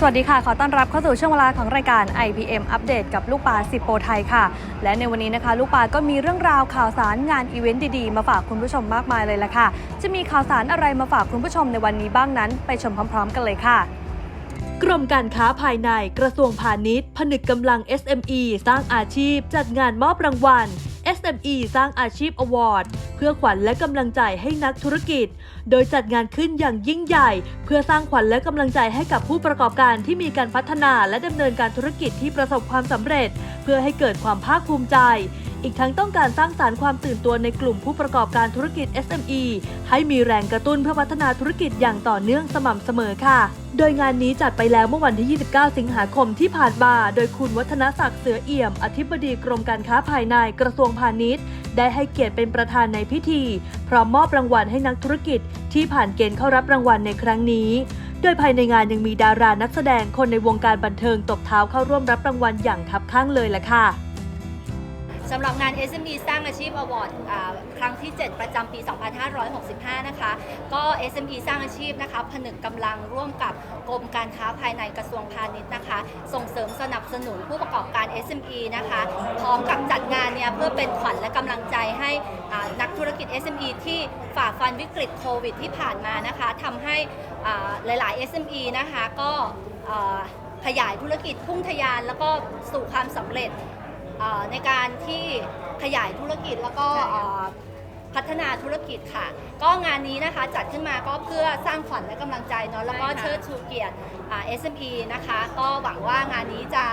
สวัสดีค่ะ ขอต้อนรับเข้าสู่ช่วงเวลาของรายการ IPM อัปเดตกับลูกปลาสิบโปรไทยค่ะ และในวันนี้นะคะ ลูกปลาก็มีเรื่องราวข่าวสารงานอีเวนต์ดีๆ มาฝากคุณผู้ชมมากมายเลยละค่ะ จะมีข่าวสารอะไรมาฝากคุณผู้ชมในวันนี้บ้างนั้น ไปชมพร้อม ๆ กันเลยค่ะกรมการค้าภายในกระทรวงพาณิชย์ ผนึกกำลัง SME สร้างอาชีพ จัดงานมอบรางวัล SME สร้างอาชีพอวอร์ดเพื่อขวัญและกำลังใจให้นักธุรกิจ โดยจัดงานขึ้นอย่างยิ่งใหญ่ เพื่อสร้างขวัญและกำลังใจให้กับผู้ประกอบการที่มีการพัฒนาและดำเนินการธุรกิจที่ประสบความสำเร็จ เพื่อให้เกิดความภาคภูมิใจ อีกทั้งต้องการสร้างสารรค์ความตื่นตัวในกลุ่มผู้ประกอบการธุรกิจ SME ให้มีแรงกระตุ้นเพื่อพัฒนาธุรกิจอย่างต่อเนื่องสม่ำเสมอค่ะ โดยงานนี้จัดไปแล้วเมื่อวันที่ 29 สิงหาคมที่ผ่านมา โดยคุณวัฒนศักดิ์เสือเอี่ยม อธิบดีกรมการค้าภายในกระทรวงพาณิชย์ ได้ให้เกียรติเป็นประธานในพิธี พร้อมมอบรางวัลให้นักธุรกิจ ที่ผ่านเกณฑ์เข้ารับรางวัลในครั้งนี้โดยภายในงานยังมีดารานักแสดงคนในวงการบันเทิงตบเท้าเข้าร่วมรับรางวัลอย่างคับข้างเลยล่ะค่ะ สำหรับงาน SME สร้างอาชีพอวอร์ดครั้งที่ 7 ประจำปี 2565 นะคะ ก็ SME สร้างอาชีพนะคะผนึกกำลังร่วมกับกรมการค้าภายในกระทรวงพาณิชย์นะคะ ส่งเสริมสนับสนุนผู้ประกอบการ SME นะคะ พร้อมกับจัดงานเนี่ยเพื่อเป็นขวัญและกำลังใจให้นักธุรกิจ SME ที่ฝ่าฟันวิกฤตโควิดที่ผ่านมานะคะทำให้หลาย ๆ SME นะคะก็ขยายธุรกิจพุ่งทะยานแล้วก็สู่ความสำเร็จ เอ่อในการที่ขยายธุรกิจแล้วก็เอ่อพัฒนาธุรกิจค่ะ ก็งานนี้นะคะจัดขึ้นมาก็เพื่อสร้างขวัญและกำลังใจเนาะแล้วก็เชิดชูเกียรติอ่า SME นะคะ ก็หวังว่างานนี้จะ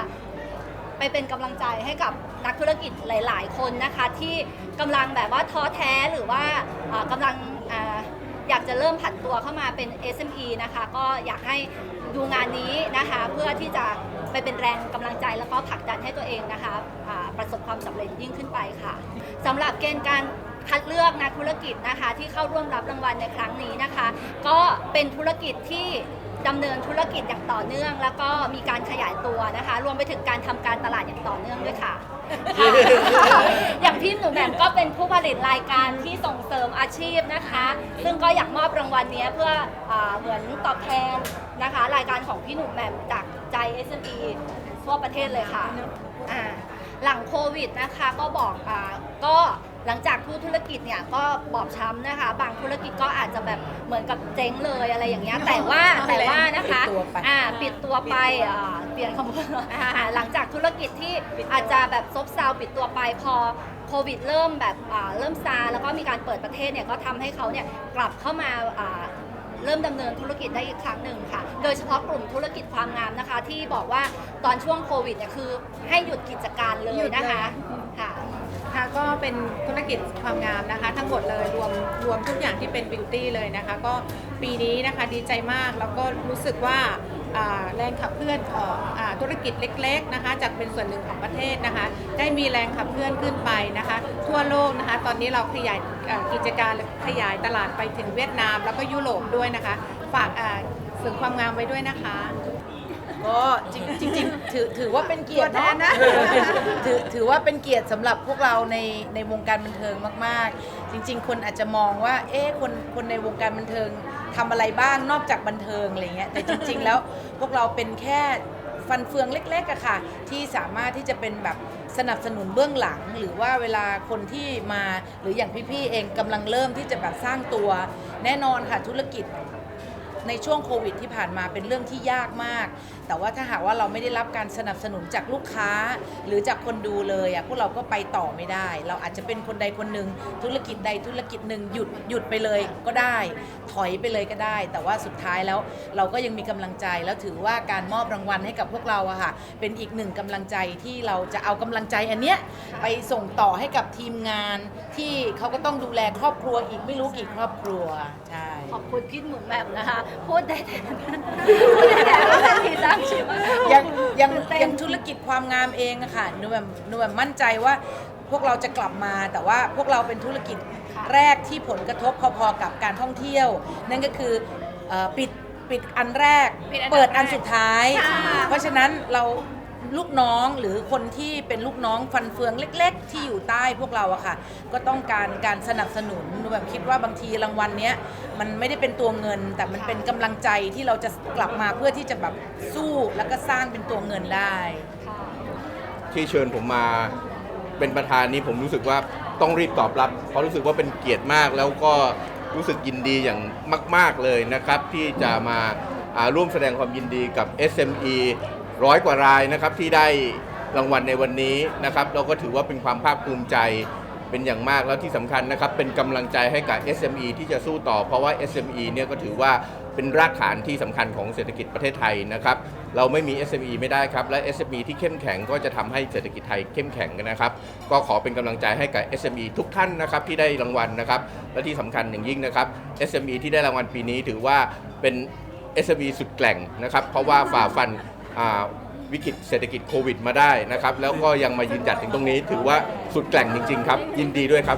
ไปเป็นกำลังใจให้กับนักธุรกิจหลาย ๆ คนนะคะ ที่กำลังแบบว่าท้อแท้หรือว่าอ่ากำลังอ่าอยากจะเริ่มผันตัวเข้ามาเป็น SME นะคะ ก็อยากให้ดูงานนี้นะคะ เพื่อที่จะ ไปเป็นแรงกำลังใจแล้วก็ผลักดันให้ตัวเองนะคะประสบความสำเร็จยิ่งขึ้นไปค่ะสำหรับเกณฑ์การคัดเลือกนักธุรกิจนะคะที่เข้าร่วมรับรางวัลในครั้งนี้นะคะ ก็เป็นธุรกิจที่ดำเนินธุรกิจอย่างต่อเนื่อง แล้วก็มีการขยายตัวนะคะ รวมไปถึงการทำการตลาดอย่างต่อเนื่องด้วยค่ะ อย่างพี่หนูแหม่มก็เป็นผู้ผลิตรายการที่ส่งเสริมอาชีพนะคะ ซึ่งก็อยากมอบรางวัลนี้เพื่ออเหมือนตอบแทนนะคะ รายการของพี่หนุ่มแหม่มจาก ใจ SME ทั่วประเทศเลยค่ะอ่าหลังโควิดนะคะก็บอกอ่าก็หลังจากผู้ธุรกิจเนี่ยก็บอบช้ำนะคะ บางธุรกิจก็อาจจะแบบเหมือนกับเจ๊งเลยอะไรอย่างเงี้ยแต่ว่าแต่ว่านะคะปิดตัวไปอ่าปิดตัวไปอ่าเปลี่ยนคำพูดอ่าหลังจากธุรกิจที่อาจจะแบบซบเซาปิดตัวไปพอโควิดเริ่มแบบอ่าเริ่มซาแล้วก็มีการเปิดประเทศเนี่ยก็ทำให้เขาเนี่ยกลับเข้ามาอ่า เริ่มดำเนินธุรกิจได้อีกครั้งหนึ่งค่ะ โดยเฉพาะกลุ่มธุรกิจความงามนะคะ ที่บอกว่าตอนช่วงโควิดเนี่ยคือให้หยุดกิจการเลยนะคะค่ะค่ะก็เป็นธุรกิจความงามนะคะ ทั้งหมดเลยรวมรวมทุกอย่างที่เป็นบิวตี้เลยนะคะ ก็ปีนี้นะคะดีใจมากแล้วก็รู้สึกว่าอ่า แรงขับเคลื่อนของอาธุรกิจเล็กๆนะคะจากเป็นส่วนหนึ่งของประเทศนะคะ ได้มีแรงขับเคลื่อนขึ้นไปนะคะ ทั่วโลกนะคะ ตอนนี้เราขยายอ่ากิจการขยายตลาดไปถึงเวียดนาม แล้วก็ยุโรปด้วยนะคะ ฝากอ่าเสริมความงามไว้ด้วยนะคะก็จริงจริงๆถือถือว่าเป็นเกียรติตัวแทเนาะนนะถือถือว่าเป็นเกียรติสำหรับพวกเราในในวงการบันเทิงมาก ๆ จริง ๆ คนอาจจะมองว่า เอ๊ะคนคนในวงการบันเทิง ทำอะไรบ้างนอกจากบันเทิงอะไรเงี้ยแต่จริง ๆ แล้วพวกเราเป็นแค่ฟันเฟืองเล็กๆอะค่ะ ที่สามารถที่จะเป็นแบบสนับสนุนเบื้องหลัง หรือว่าเวลาคนที่มาหรืออย่างพี่ๆเองกำลังเริ่มที่จะแบบสร้างตัว แน่นอนค่ะธุรกิจ ในช่วงโควิดที่ผ่านมาเป็นเรื่องที่ยากมาก แต่ว่าถ้าหากว่าเราไม่ได้รับการสนับสนุนจากลูกค้า หรือจากคนดูเลยอะพวกเราก็ไปต่อไม่ได้ เราอาจจะเป็นคนใดคนหนึ่งธุรกิจใดธุรกิจหนึ่งหยุดหยุดไปเลยก็ได้ ถอยไปเลยก็ได้ แต่ว่าสุดท้ายแล้วเราก็ยังมีกำลังใจแล้วถือว่าการมอบรางวัลให้กับพวกเราอะค่ะเป็นอีกหนึ่งกำลังใจที่เราจะเอากำลังใจอันเนี้ยไปส่งต่อให้กับทีมงานที่เขาก็ต้องดูแลครอบครัวอีกไม่รู้กี่ครอบครัวใช่ขอบคุณพี่หนุ่มแหม่นะคะพูดได้แทนพูดได้แทนว่าเป็นทีสร้างชีพยังยังตื่นเต้น ยังธุรกิจความงามเองอะค่ะหนูแบบหนูแบบมั่นใจว่าพวกเราจะกลับมา แต่ว่าพวกเราเป็นธุรกิจแรกที่ผลกระทบพอๆกับการท่องเที่ยว นั่นก็คือเอ่อปิดปิดอันแรก ปิดอันดับเปิดอันแรกสุดท้ายค่ะเพราะฉะนั้นเรา ลูกน้องหรือคนที่เป็นลูกน้องฟันเฟืองเล็ก ๆ ที่อยู่ใต้พวกเราอะค่ะ ก็ต้องการการสนับสนุนแบบคิดว่าบางทีรางวัลเนี้ยมันไม่ได้เป็นตัวเงิน แต่มันเป็นกำลังใจที่เราจะกลับมาเพื่อที่จะแบบสู้แล้วก็สร้างเป็นตัวเงินได้ ที่เชิญผมมาเป็นประธานนี้ผมรู้สึกว่าต้องรีบตอบรับ เพราะรู้สึกว่าเป็นเกียรติมากแล้วก็รู้สึกยินดีอย่างมาก ๆเลยนะครับ ที่จะมาอ่าร่วมแสดงความยินดีกับ SME ร้อยกว่ารายนะครับที่ได้รางวัลในวันนี้นะครับเราก็ถือว่าเป็นความภาคภูมิใจเป็นอย่างมากแล้วที่สำคัญนะครับเป็นกำลังใจให้กับ SME ที่จะสู้ต่อเพราะว่า SME เนี่ยก็ถือว่าเป็นรากฐานที่สำคัญของเศรษฐกิจประเทศไทยนะครับ เราไม่มี SME ไม่ได้ครับ และ SME ที่เข้มแข็งก็จะทำให้เศรษฐกิจไทยเข้มแข็งกันนะครับ ก็ขอเป็นกำลังใจให้กับ SME ทุกท่านนะครับที่ได้รางวัลนะครับ และที่สำคัญอย่างยิ่งนะครับ SME ที่ได้รางวัลปีนี้ถือว่าเป็น SME สุดแกร่งนะครับ เพราะว่าฝ่าฟัน วิกฤตเศรษฐกิจโควิดมาได้นะครับ แล้วก็ยังมายืนหยัดถึงตรงนี้ ถือว่าสุดแกร่งจริง ๆ ครับ ยินดีด้วยครับ